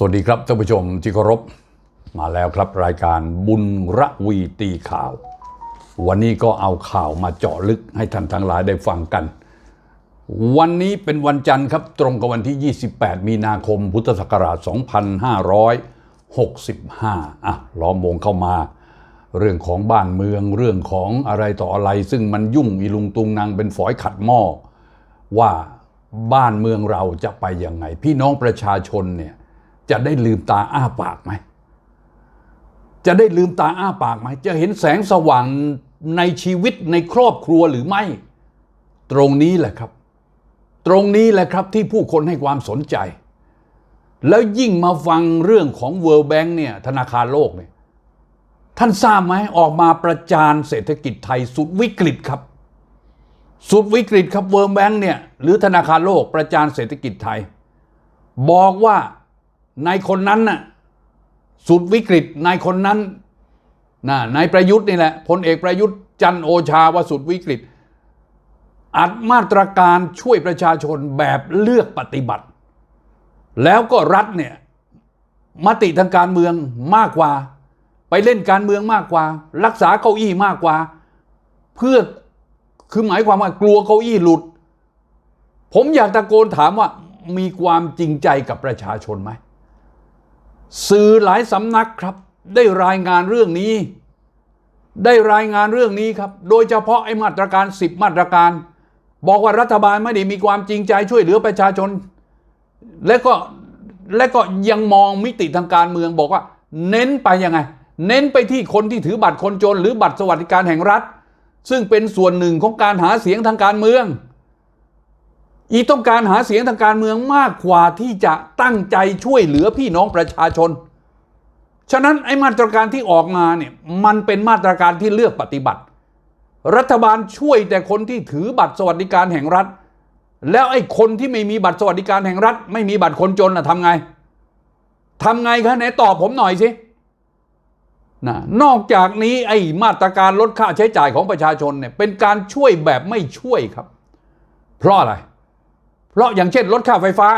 สวัสดีครับท่านผู้ชมที่เคารพมาแล้วครับรายการบุญระวีตีข่าว วันนี้ก็เอาข่าวมาเจาะลึกให้ท่านทั้งหลายได้ฟังกัน วันนี้เป็นวันจันทร์ครับตรงกับวันที่ 28 มีนาคมพุทธศักราช 2565 อะล้อมวงเข้ามา เรื่องของบ้านเมืองเรื่องของอะไรต่ออะไร ซึ่งมันยุ่งอีลุงตุงนางเป็นฝอยขัดหม้อว่าบ้านเมืองเราจะไปยังไง พี่น้องประชาชนเนี่ย จะได้ลืมตาอ้าปากไหม จะได้ลืมตาอ้าปากไหม จะเห็นแสงสว่างในชีวิตในครอบครัวหรือไม่ ตรงนี้แหละครับ ตรงนี้แหละครับที่ผู้คนให้ความสนใจ แล้วยิ่งมาฟังเรื่องของ World Bank เนี่ยธนาคารโลกเนี่ยท่านทราบไหมออกมาประจานเศรษฐกิจไทยสุดวิกฤตครับ สุดวิกฤตครับ World Bank เนี่ยหรือธนาคารโลกประจานเศรษฐกิจไทย บอกว่า ในคนนั้นน่ะสุดวิกฤตนายคนนั้นนะนายประยุทธ์นี่แหละพลเอกประยุทธ์จันโอชาว่าสุดวิกฤต อัดมาตรการช่วยประชาชนแบบเลือกปฏิบัติ แล้วก็รัฐเนี่ยมติทางการเมืองมากกว่า ไปเล่นการเมืองมากกว่า รักษาเก้าอี้มากกว่า เพื่อคือหมายความว่ากลัวเก้าอี้หลุด ผมอยากตะโกนถามว่ามีความจริงใจกับประชาชนไหม สื่อหลายสำนักครับ ได้รายงานเรื่องนี้ ได้รายงานเรื่องนี้ครับ โดยเฉพาะไอ้มาตรการ 10 มาตรการ บอกว่ารัฐบาลไม่ได้มีความจริงใจช่วยเหลือประชาชน และก็และก็ยังมองมิติทางการเมืองบอกว่า เน้นไปยังไง เน้นไปที่คนที่ถือบัตรคนจน หรือบัตรสวัสดิการแห่งรัฐ ซึ่งเป็นส่วนหนึ่งของการหาเสียงทางการเมือง อีต้องการหาเสียงทางการเมืองมากกว่าที่จะตั้งใจช่วยเหลือพี่น้องประชาชน ฉะนั้นไอ้มาตรการที่ออกมาเนี่ยมันเป็นมาตรการที่เลือกปฏิบัติ รัฐบาลช่วยแต่คนที่ถือบัตรสวัสดิการแห่งรัฐ แล้วไอ้คนที่ไม่มีบัตรสวัสดิการแห่งรัฐ ไม่มีบัตรคนจนน่ะทำไงทำไงคะไหนตอบผมหน่อยสินะนอกจากนี้ไอ้มาตรการลดค่าใช้จ่ายของประชาชนเนี่ยเป็นการช่วยแบบไม่ช่วยครับ เพราะอะไร ราะอย่างเช่นลดค่าไฟฟ้า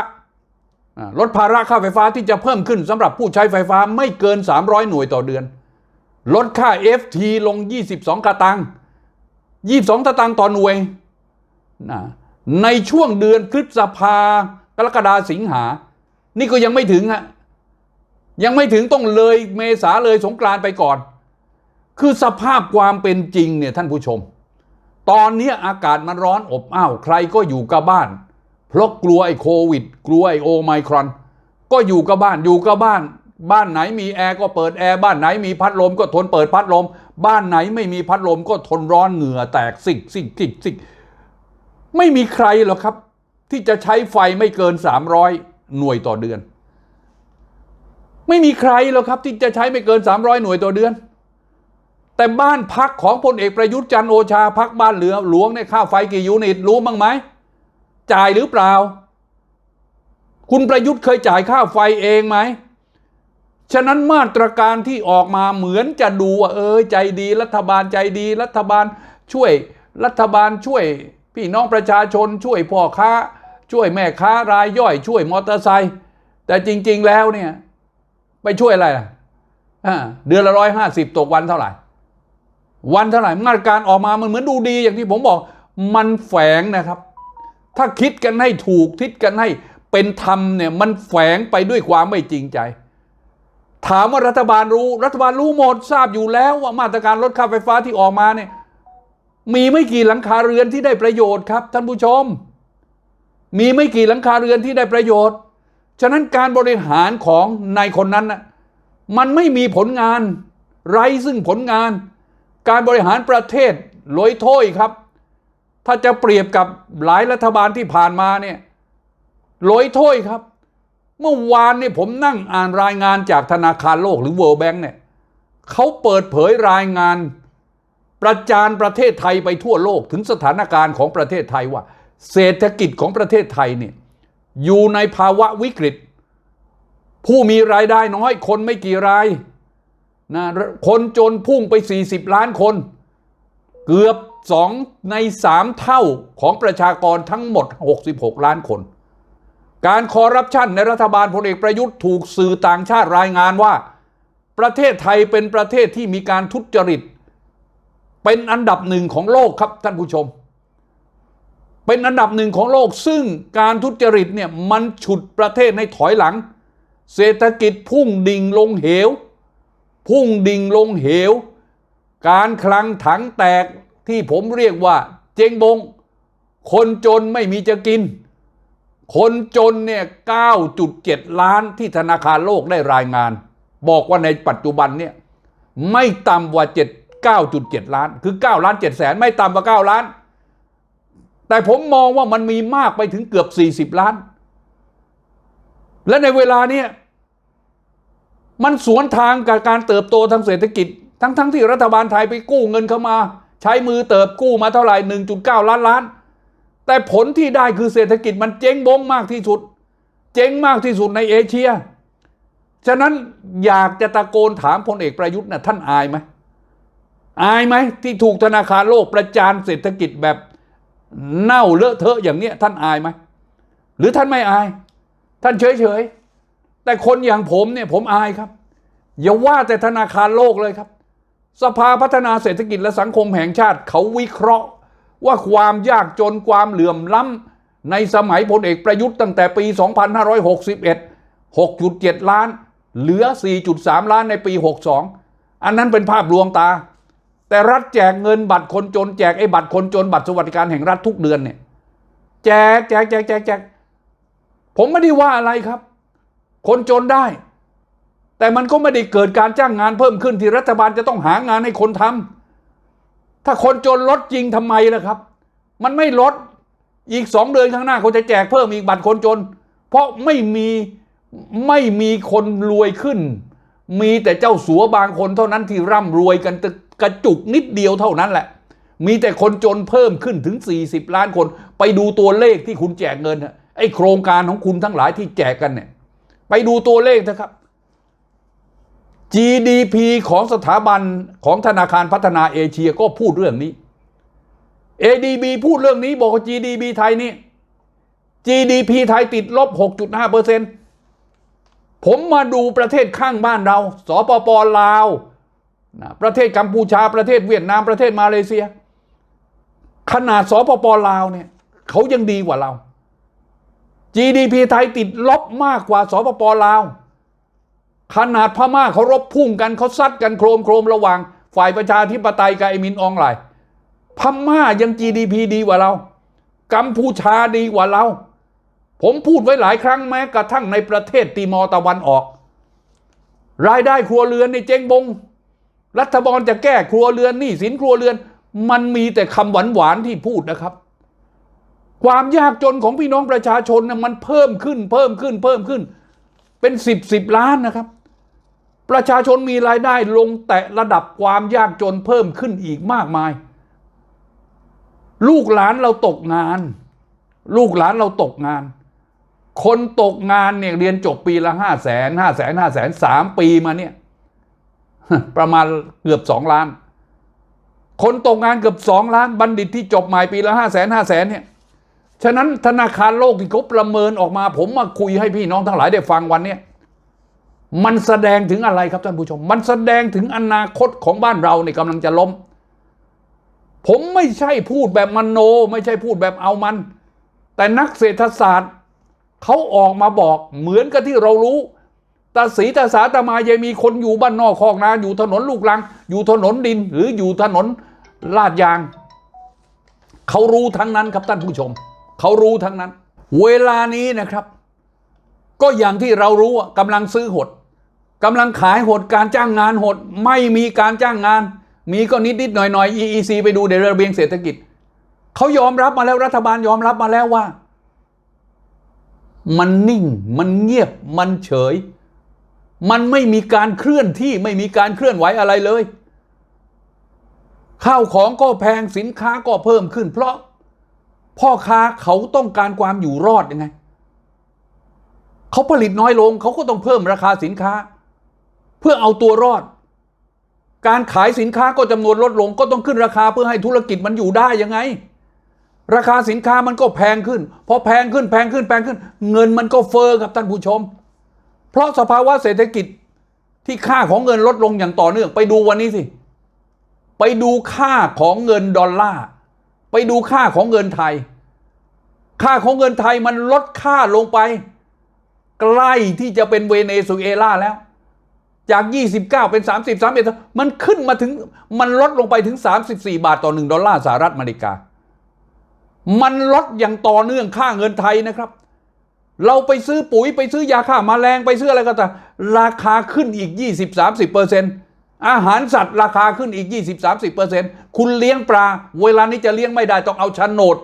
ลดภาระค่าไฟฟ้าที่จะเพิ่มขึ้นสำหรับผู้ใช้ไฟฟ้าไม่เกิน 300 หน่วยต่อเดือน ลดค่า FT ลง 22กะตังค์22ตะตังค์ต่อหน่วยนะในช่วงเดือนพฤษภากรกฎาสิงหา นี่ก็ยังไม่ถึงฮะยังไม่ถึงต้องเลยเมษาเลยสงกรานไปก่อน คือสภาพความเป็นจริงเนี่ยท่านผู้ชม ตอนนี้อากาศมันร้อนอบอ้าวใครก็อยู่กับบ้าน เพราะกลัวไอ้โควิด กลัวไอ้โอไมครอน ก็อยู่กับบ้านอยู่กับบ้าน บ้านไหนมีแอร์ก็เปิดแอร์บ้านไหนมีพัดลมก็ทนเปิดพัดลม บ้านไหนไม่มีพัดลมก็ทนร้อนเหงื่อแตกสิกสิกสิกสิกไม่มีใครหรอกครับ ที่จะใช้ไฟไม่เกิน 300 หน่วยต่อเดือน ไม่มีใครหรอกครับ ที่จะใช้ไม่เกิน 300 หน่วยต่อเดือน แต่บ้านพักของพลเอกประยุทธ์จันโอชาพักบ้านเหลือหลวงเนี่ยค่าไฟกี่ยูนิตรู้บ้างไหม จ่ายหรือเปล่า คุณประยุทธ์เคยจ่ายค่าไฟเองไหม ฉะนั้นมาตรการที่ออกมาเหมือนจะดูว่าเออใจดีรัฐบาลใจดี รัฐบาลช่วยรัฐบาลช่วย พี่น้องประชาชนช่วยพ่อค้า ช่วยแม่ค้ารายย่อย ช่วยมอเตอร์ไซค์แต่จริง ๆแล้วเนี่ย ไปช่วยอะไรล่ะเดือนละร้อยห้าสิบตกวันเท่าไหร่ วันเท่าไหร่มาตรการออกมามันเหมือนดูดีอย่างที่ผมบอก มันแฝงนะครับ ถ้าคิดกันให้ถูกคิดกันให้เป็นธรรมเนี่ยมันแฝงไปด้วยความไม่จริงใจ ถามว่ารัฐบาลรู้ รัฐบาลรู้หมดทราบอยู่แล้วว่ามาตรการลดค่าไฟฟ้าที่ออกมาเนี่ยมีไม่กี่หลังคาเรือนที่ได้ประโยชน์ครับ ท่านผู้ชม มีไม่กี่หลังคาเรือนที่ได้ประโยชน์ ฉะนั้นการบริหารของนายคนนั้นน่ะมันไม่มีผลงาน ไร้ซึ่งผลงาน การบริหารประเทศลอยถ้อยครับ ถ้าจะเปรียบกับหลายรัฐบาลที่ผ่านมาเนี่ยลอยถ้อยครับ เมื่อวานเนี่ยผมนั่งอ่านรายงานจากธนาคารโลกหรือ World Bank เนี่ยเขาเปิดเผยรายงานประจานประเทศไทยไปทั่วโลกถึงสถานการณ์ของประเทศไทยว่า เศรษฐกิจของประเทศไทยเนี่ยอยู่ในภาวะวิกฤต ผู้มีรายได้น้อยคนไม่กี่รายนะคนจนพุ่งไป 40 ล้านคน เกือบ 2 ใน 3 เท่าของประชากรทั้งหมด 66 ล้านคน การคอร์รัปชันในรัฐบาลพลเอกประยุทธ์ถูกสื่อต่างชาติรายงานว่า ประเทศไทยเป็นประเทศที่มีการทุจริต เป็นอันดับหนึ่งของโลกครับท่านผู้ชม เป็นอันดับหนึ่งของโลก ซึ่งการทุจริตเนี่ยมันฉุดประเทศให้ถอยหลัง เศรษฐกิจพุ่งดิ่งลงเหว พุ่งดิ่งลงเหวการคลังถังแตก ที่ผมเรียกว่าเจงบง คนจนไม่มีจะกิน คนจนเนี่ย 9.7 ล้านที่ธนาคารโลกได้รายงาน บอกว่าในปัจจุบันเนี่ย ไม่ต่ำกว่า 7 9.7 ล้าน คือ 9 ล้าน7แสนไม่ต่ำกว่า 9 ล้าน แต่ผมมองว่ามันมีมากไปถึงเกือบ 40 ล้าน และในเวลาเนี้ยมันสวนทางกับการเติบโตทางเศรษฐกิจ ทั้งๆทที่รัฐบาลไทยไปกู้เงินเข้ามา ใช้มือเติบกู้มาเท่าไหร่ 1.9 ล้านล้าน แต่ผลที่ได้คือเศรษฐกิจมันเจ๊งบงมากที่สุด เจ๊งมากที่สุดในเอเชีย ฉะนั้นอยากจะตะโกนถามพลเอกประยุทธ์นะท่านอายไหม อายไหมที่ถูกธนาคารโลกประจานเศรษฐกิจแบบเน่าเลอะเทอะอย่างเนี้ยท่านอายไหม หรือท่านไม่อาย ท่านเฉยเฉยๆแต่คนอย่างผมเนี่ยผมอายครับ อย่าว่าแต่ธนาคารโลกเลยครับ สภาพัฒนาเศรษฐกิจและสังคมแห่งชาติเขาวิเคราะห์ ว่าความยากจนความเหลื่อมล้ำในสมัยพลเอกประยุทธ์ตั้งแต่ปี 2561 6.7 ล้าน เหลือ 4.3 ล้านในปี 62 อันนั้นเป็นภาพลวงตา แต่รัฐแจกเงินบัตรคนจนแจกไอ้บัตรคนจนบัตรสวัสดิการแห่งรัฐทุกเดือนเนี่ยแจกแจกแจกแจกแจกผมไม่ได้ว่าอะไรครับ คนจนได้ แต่มันก็ไม่ได้เกิดการจ้างงานเพิ่มขึ้นที่รัฐบาลจะต้องหางานให้คนทำถ้าคนจนลดจริงทำไมล่ะครับ มันไม่ลดอีกสองเดือนข้างหน้าเขาจะแจกเพิ่มอีกบัตรคนจน เพราะไม่มีไม่มีคนรวยขึ้น มีแต่เจ้าสัวบางคนเท่านั้นที่ร่ำรวยกันกระจุกนิดเดียวเท่านั้นแหละ มีแต่คนจนเพิ่มขึ้นถึง 40 ล้านคน ไปดูตัวเลขที่คุณแจกเงินนะไอ้โครงการของคุณทั้งหลายที่แจกกันเนี่ย ไปดูตัวเลขนะครับ GDP ของสถาบันของธนาคารพัฒนาเอเชียก็พูดเรื่องนี้ ADB พูดเรื่องนี้บอกว่า GDP ไทยนี่ GDP ไทยติดลบ 6.5เปอร์เซ็นต์ผมมาดูประเทศข้างบ้านเรา สปปลาวนะประเทศกัมพูชาประเทศเวียดนามประเทศมาเลเซีย ขนาดสปปลาวเนี่ยเขายังดีกว่าเรา GDP ไทยติดลบมากกว่าสปปลาว ขนาดพม่าเขารบพุ่งกันเขาซัดกันโครมโครมระหว่าง ฝ่ายประชาธิปไตยกับไอมินอองไลพม่ายัง GDP ดีกว่าเรา กัมพูชาดีกว่าเรา ผมพูดไว้หลายครั้งแม้กระทั่งในประเทศติมอร์ตะวันออก รายได้ครัวเรือนในเจ๊งบง รัฐบาลจะแก้ครัวเรือนหนี้สินครัวเรือน มันมีแต่คำหวานหวานที่พูดนะครับ ความยากจนของพี่น้องประชาชนนะมันเพิ่มขึ้นเพิ่มขึ้นเพิ่มขึ้น เป็นสิบสิบล้านนะครับ ประชาชนมีรายได้ลงแตะระดับความยากจนเพิ่มขึ้นอีกมากมาย ลูกหลานเราตกงาน ลูกหลานเราตกงาน คนตกงานเนี่ยเรียนจบปีละห้าแสนห้าแสนห้าแสนสามปีมาเนี่ย ประมาณเกือบสองล้าน คนตกงานเกือบสองล้านบัณฑิตที่จบใหม่ปีละห้าแสนห้าแสนเนี่ยฉะนั้นธนาคารโลกที่เขาประเมินออกมา ผมมาคุยให้พี่น้องทั้งหลายได้ฟังวันเนี้ย มันแสดงถึงอะไรครับท่านผู้ชม มันแสดงถึงอนาคตของบ้านเราเนี่ยกำลังจะล้ม ผมไม่ใช่พูดแบบมโน ไม่ใช่พูดแบบเอามัน แต่นักเศรษฐศาสตร์เขาออกมาบอกเหมือนกับที่เรารู้ตาสีตาสาตามายังมีคนอยู่บ้านนอกคอกนาอยู่ถนนลูกลัง อยู่ถนนดินหรืออยู่ถนนลาดยาง เขารู้ทั้งนั้นครับท่านผู้ชม เขารู้ทั้งนั้น เวลานี้นะครับ ก็อย่างที่เรารู้กำลังซื้อหด กำลังขายหดการจ้างงานหดไม่มีการจ้างงาน มีก็นิดนิดหน่อยหน่อย EEC ไปดูเดระเบียงเศรษฐกิจเขายอมรับมาแล้วรัฐบาลยอมรับมาแล้วว่า มันนิ่งมันเงียบมันเฉย มันไม่มีการเคลื่อนที่ไม่มีการเคลื่อนไหวอะไรเลยข้าวของก็แพงสินค้าก็เพิ่มขึ้น เพราะพ่อค้าเขาต้องการความอยู่รอดยังไงเขาผลิตน้อยลงเขาก็ต้องเพิ่มราคาสินค้า เพื่อเอาตัวรอด การขายสินค้าก็จำนวนลดลง ก็ต้องขึ้นราคาเพื่อให้ธุรกิจมันอยู่ได้ยังไง ราคาสินค้ามันก็แพงขึ้นพอแพงขึ้นแพงขึ้นแพงขึ้น เงินมันก็เฟ้อครับท่านผู้ชม เพราะสภาวะเศรษฐกิจที่ค่าของเงินลดลงอย่างต่อเนื่อง ไปดูวันนี้สิ ไปดูค่าของเงินดอลลาร์ไปดูค่าของเงินไทย ค่าของเงินไทยมันลดค่าลงไป ใกล้ที่จะเป็นเวเนซุเอลาแล้ว จาก 29 เป็น 30 31 มันขึ้นมาถึงมันลดลงไปถึง 34 บาทต่อ 1 ดอลลาร์สหรัฐอเมริกา มันลดอย่างต่อเนื่องค่าเงินไทยนะครับ เราไปซื้อปุ๋ยไปซื้อยาฆ่ามาแมลงไปซื้ออะไรก็ตามราคาขึ้นอีก 20-30เปอร์เซ็นต์อาหารสัตว์ราคาขึ้นอีก 20-30เปอร์เซ็นต์คุณเลี้ยงปลา เวลานี้จะเลี้ยงไม่ได้ต้องเอาโฉนด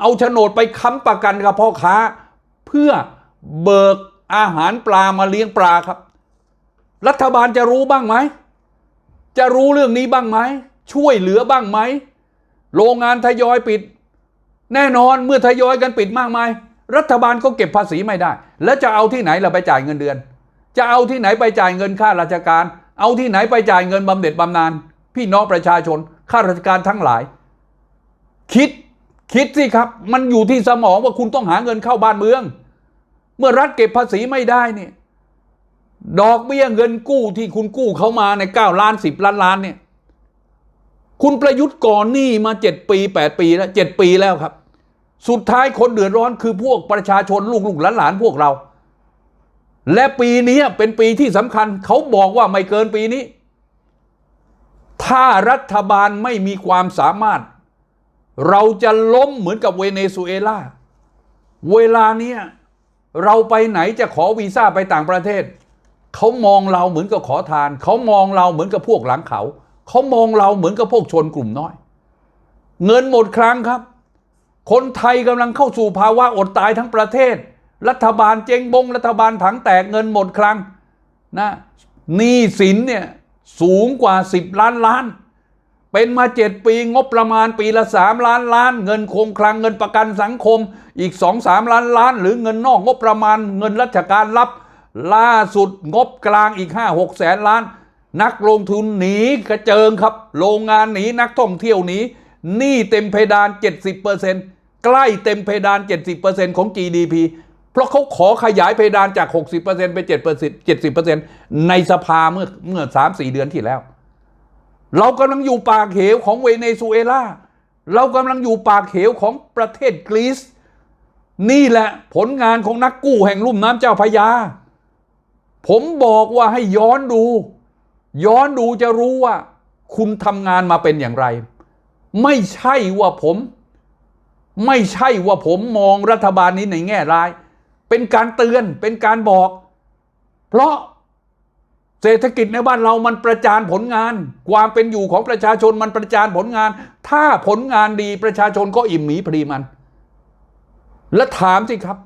เอาโฉนดไปค้ำประกันกับพ่อค้า เพื่อเบิกอาหารปลามาเลี้ยงปลาครับ รัฐบาลจะรู้บ้างไหม จะรู้เรื่องนี้บ้างไหม ช่วยเหลือบ้างไหม โรงงานทยอยปิด แน่นอนเมื่อทยอยกันปิดมากมาย รัฐบาลก็เก็บภาษีไม่ได้ แล้วจะเอาที่ไหนเราไปจ่ายเงินเดือน จะเอาที่ไหนไปจ่ายเงินค่าราชการ เอาที่ไหนไปจ่ายเงินบำเหน็จบำนาญพี่น้องประชาชนข้าราชการทั้งหลาย คิดคิดสิครับ มันอยู่ที่สมองว่าคุณต้องหาเงินเข้าบ้านเมือง เมื่อรัฐเก็บภาษีไม่ได้เนี่ย ดอกเบี้ยเงินกู้ที่คุณกู้เขามาในเก้าล้านสิบล้านล้านเนี่ย คุณประยุทธ์ก่อนหนี้มาเจ็ดปีแปดปีแล้วเจ็ดปีแล้วครับ สุดท้ายคนเดือดร้อนคือพวกประชาชนลูกลูกหลานหลานพวกเรา และปีนี้เป็นปีที่สำคัญเขาบอกว่าไม่เกินปีนี้ ถ้ารัฐบาลไม่มีความสามารถ เราจะล้มเหมือนกับเวเนซุเอลาเวลาเนี้ยเราไปไหนจะขอวีซ่าไปต่างประเทศ เขามองเราเหมือนกับขอทาน เขามองเราเหมือนกับพวกหลังเขา เขามองเราเหมือนกับพวกชนกลุ่มน้อย เงินหมดครั้งครับ คนไทยกำลังเข้าสู่ภาวะอดตายทั้งประเทศ รัฐบาลเจงบง รัฐบาลถังแตกเงินหมดครั้งนะหนี้สินเนี่ยสูงกว่า 10 ล้านล้าน เป็นมา 7 ปีงบประมาณปีละ 3 ล้านล้าน เงินคงคลังเงินประกันสังคมอีก 2-3 ล้านล้าน หรือเงินนอกงบประมาณเงินราชการรับ ล่าสุดงบกลางอีก 5-6 แสนล้าน นักลงทุนหนีกระเจิงครับ โรงงานหนีนักท่องเที่ยวหนีหนี้เต็มเพดาน 70%ใกล้เต็มเพดาน 70%ของ GDP เพราะเขาขอขยายเพดานจาก 60%ไป7% 70%ในสภาเมื่อเมื่อ 3-4 เดือนที่แล้ว เรากำลังอยู่ปากเหวของเวเนซุเอลาเรากำลังอยู่ปากเหวของประเทศกรีซนี่แหละผลงานของนักกู้แห่งลุ่มน้ำเจ้าพระยา ผมบอกว่าให้ย้อนดู ย้อนดูจะรู้ว่า คุณทำงานมาเป็นอย่างไร ไม่ใช่ว่าผม ไม่ใช่ว่าผมมองรัฐบาลนี้ในแง่ร้าย เป็นการเตือนเป็นการบอก เพราะเศรษฐกิจในบ้านเรามันประจานผลงาน ความเป็นอยู่ของประชาชนมันประจานผลงาน ถ้าผลงานดีประชาชนก็อิ่มหมีพรีมัน และถามสิครับ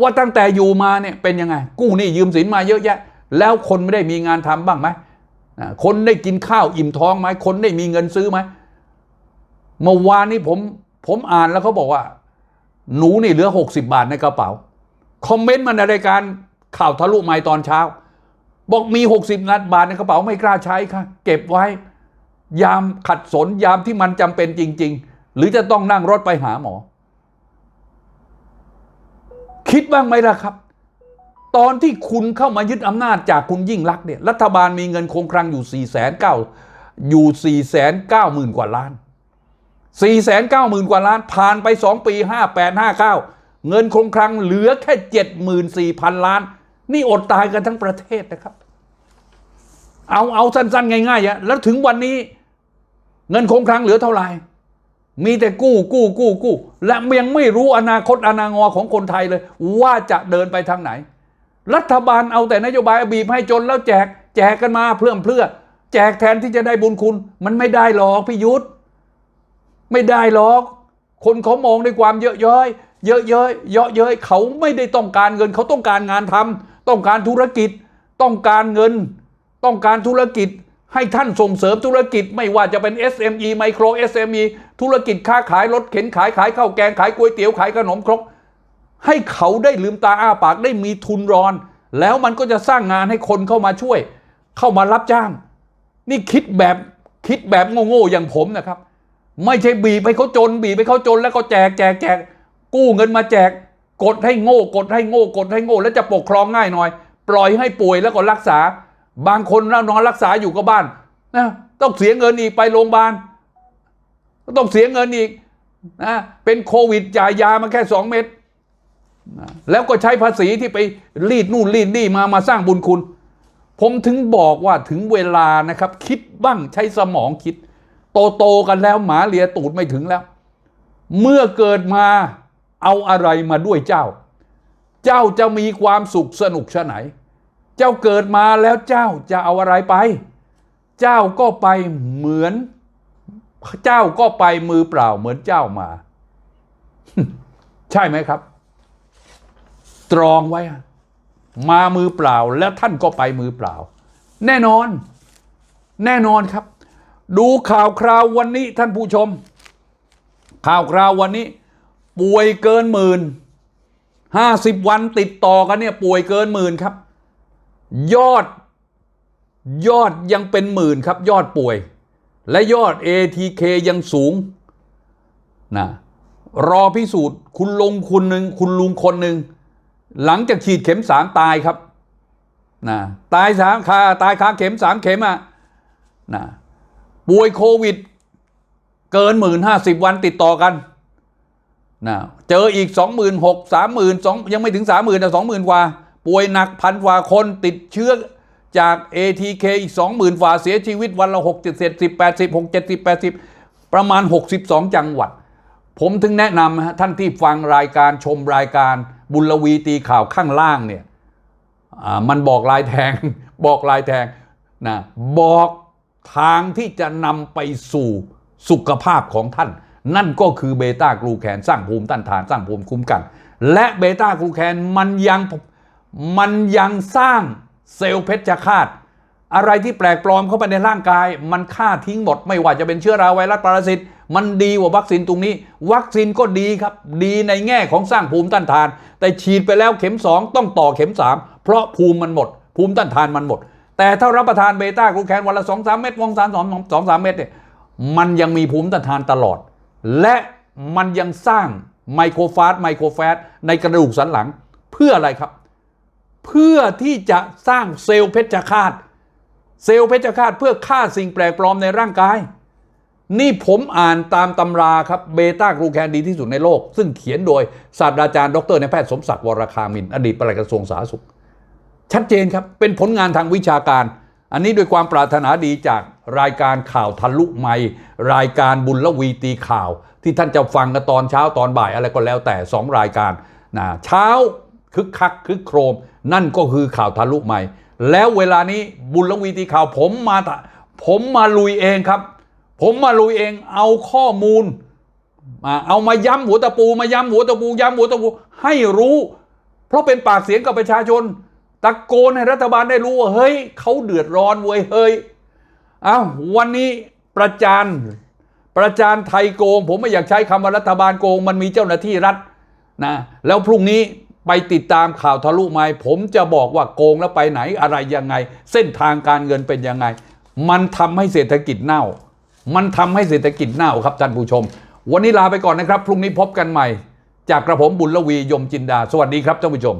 ว่าตั้งแต่อยู่มาเนี่ยเป็นยังไง กู้หนี้ยืมสินมาเยอะแยะ แล้วคนไม่ได้มีงานทำบ้างไหมคนได้กินข้าวอิ่มท้องไหมคนได้มีเงินซื้อไหมเมื่อวานนี้ผมผมอ่านแล้วเขาบอกว่า หนูนี่เหลือ 60 บาทในกระเป๋า คอมเมนต์มาในรายการข่าวทะลุไม้ตอนเช้า บอกมี 60นัดบาทในกระเป๋าไม่กล้าใช้ค่ะ เก็บไว้ ยามขัดสนยามที่มันจำเป็นจริง ๆ หรือจะต้องนั่งรถไปหาหมอ คิดบ้างไหมล่ะครับ ตอนที่คุณเข้ามายึดอำนาจจากคุณยิ่งรักษณ์เนี่ยรัฐบาลมีเงินคงคลังอยู่4ี่แสนเก้าอยู่4ี่แสนเก้าหมื่นกว่าล้าน4ี่แสนเก้าหมื่นกว่าล้าน ผ่านไป 2 ปี 5 8 5 9 เงินคงคลังเหลือแค่เจ็ดหมื่นสี่พันล้าน นี่อดตายกันทั้งประเทศนะครับ เอาเอาสั้นๆ ง่ายๆอะแล้วถึงวันนี้ เงินคงคลังเหลือเท่าไหร่ มีแต่กู้กู้กู้กู้ และยังไม่รู้อนาคตอนางอของคนไทยเลย ว่าจะเดินไปทางไหน รัฐบาลเอาแต่นโยบายบีบให้จนแล้วแจก แจกกันมาเพื่อเพื่อ แจกแทนที่จะได้บุญคุณ มันไม่ได้หรอกพี่ยุทธไม่ได้หรอก คนเขามองด้วยความเยอะเย้ยเยอะเย้ยเยอะเย้ยเขาไม่ได้ต้องการเงิน เขาต้องการงานทำต้องการธุรกิจ ต้องการเงิน ต้องการธุรกิจ ให้ท่านส่งเสริมธุรกิจ ไม่ว่าจะเป็น SME ไมโคร SME ธุรกิจค้าขายรถเข็นขายขายข้าวแกงขายก๋วยเตี๋ยวขายขนมครก ให้เขาได้ลืมตาอ้าปากได้มีทุนรอน แล้วมันก็จะสร้างงานให้คนเข้ามาช่วย เข้ามารับจ้าง นี่คิดแบบคิดแบบโง่ๆอย่างผมนะครับ ไม่ใช่บีบให้เขาจน บีบให้เขาจนแล้วก็แจกแจกแจกกู้เงินมาแจก กดให้โง่ กดให้โง่ กดให้โง่ แล้วจะปกครองง่ายหน่อย ปล่อยให้ป่วยแล้วก็รักษา บางคนแล้วนอนรักษาอยู่กับบ้านนะต้องเสียเงินอีกไปโรงพยาบาล ต้องเสียเงินอีกนะเป็นโควิดจ่ายยามาแค่สองเม็ดแล้วก็ใช้ภาษีที่ไปรีดนู่นรีดนี่มามาสร้างบุญคุณ ผมถึงบอกว่าถึงเวลานะครับ คิดบ้างใช้สมองคิด โตโตๆกันแล้วหมาเลียตูดไม่ถึงแล้ว เมื่อเกิดมาเอาอะไรมาด้วยเจ้า เจ้าจะมีความสุขสนุกชะไหน เจ้าเกิดมาแล้วเจ้าจะเอาอะไรไป เจ้าก็ไปเหมือน เจ้าก็ไปมือเปล่าเหมือนเจ้ามา ใช่ไหมครับ ตรองไว้ มามือเปล่าแล้วท่านก็ไปมือเปล่า แน่นอน แน่นอนครับ ดูข่าวคราววันนี้ท่านผู้ชม ข่าวคราววันนี้ ป่วยเกินหมื่นห้าสิบวันติดต่อกันเนี่ย ป่วยเกินหมื่นครับ ยอด ยอดยังเป็นหมื่นครับ ยอดป่วย และยอด ATK ยังสูงนะรอพิสูจน์คุณลงคุณหนึ่งคุณลุงคนหนึ่งหลังจากฉีดเข็มสามตายครับนะตายสามคาตายคาเข็มสามเข็มอะนะป่วยโควิด เกินหมื่นห้าสิบวันติดต่อกันนะเจออีกสองหมื่นหกสามหมื่นสองยังไม่ถึงสามหมื่นแต่สองหมื่นกว่า ป่วยหนักพันกว่าคนติดเชื้อ จาก ATK อีกสองหมื่นฝ่าเสียชีวิตวันละหกเจ็ดสิบแปดสิบหกเจ็ดสิบแปดสิบประมาณหกสิบสองจังหวัด ผมถึงแนะนำฮะท่านที่ฟังรายการชมรายการบุญลวีตีข่าวข้างล่างเนี่ยมันบอกลายแทง บอกลายแทงนะบอกทางที่จะนำไปสู่สุขภาพของท่าน นั่นก็คือเบต้ากลูแคนสร้างภูมิต้านทานสร้างภูมิคุ้มกัน และเบต้ากลูแคนมันยังมันยังสร้าง เซลล์เพชฌฆาต อะไรที่แปลกปลอมเข้าไปในร่างกาย มันฆ่าทิ้งหมด ไม่ว่าจะเป็นเชื้อราไวรัสปรสิตมันดีกว่าวัคซีนตรงนี้ วัคซีนก็ดีครับ ดีในแง่ของสร้างภูมิต้านทาน แต่ฉีดไปแล้วเข็ม 2 ต้องต่อเข็ม 3 เพราะภูมิมันหมด ภูมิต้านทานมันหมด แต่ถ้ารับประทานเบต้ากลูแคนวันละ2 3 เม็ดวงสารสองสองสามเม็ดเนี่ยมันยังมีภูมิต้านทานตลอด และมันยังสร้างไมโครฟาสไมโครแฟตในกระดูกสันหลังเพื่ออะไรครับ เพื่อที่จะสร้างเซลล์เพชฌฆาต เซลล์เพชฌฆาตเพื่อฆ่าสิ่งแปลกปลอมในร่างกาย นี่ผมอ่านตามตำราครับเบต้ากลูแคนดีที่สุดในโลก ซึ่งเขียนโดยศาสตราจารย์ดรในายแพทย์สมศักดิ์วรคามิน อดีตปลัดกระทรวงสาธารณสุข ชัดเจนครับ เป็นผลงานทางวิชาการ อันนี้ด้วยความปรารถนาดีจากรายการข่าวทะลุไมค์รายการบุญละวีตีข่าว ที่ท่านจะฟังกันตอนเช้าตอนบ่ายอะไรก็แล้วแต่สองรายการนะเช้า คึกคักคึกโครม นั่นก็คือข่าวทะลุไมค์แล้วเวลานี้บุญลวีตีข่าวผมมาผมมาลุยเองครับ ผมมาลุยเองเอาข้อมูลมาเอามาย้ำหัวตะปู มาย้ำหัวตะปู ย้ำหัวตะปู ให้รู้ เพราะเป็นปากเสียงกับประชาชน ตะโกนให้รัฐบาลได้รู้ว่าเฮ้ยเขาเดือดร้อนเว้ยเฮ้ยเอาวันนี้ประจานประจานไทยโกง ผมไม่อยากใช้คำว่ารัฐบาลโกง มันมีเจ้าหน้าที่รัฐนะแล้วพรุ่งนี้ ไปติดตามข่าวทะลุไม้ผมจะบอกว่าโกงแล้วไปไหนอะไรยังไง เส้นทางการเงินเป็นยังไง มันทำให้เศรษฐกิจเน่า มันทำให้เศรษฐกิจเน่าครับท่านผู้ชม วันนี้ลาไปก่อนนะครับ พรุ่งนี้พบกันใหม่ จากกระผมบุญละวียมจินดา สวัสดีครับท่านผู้ชม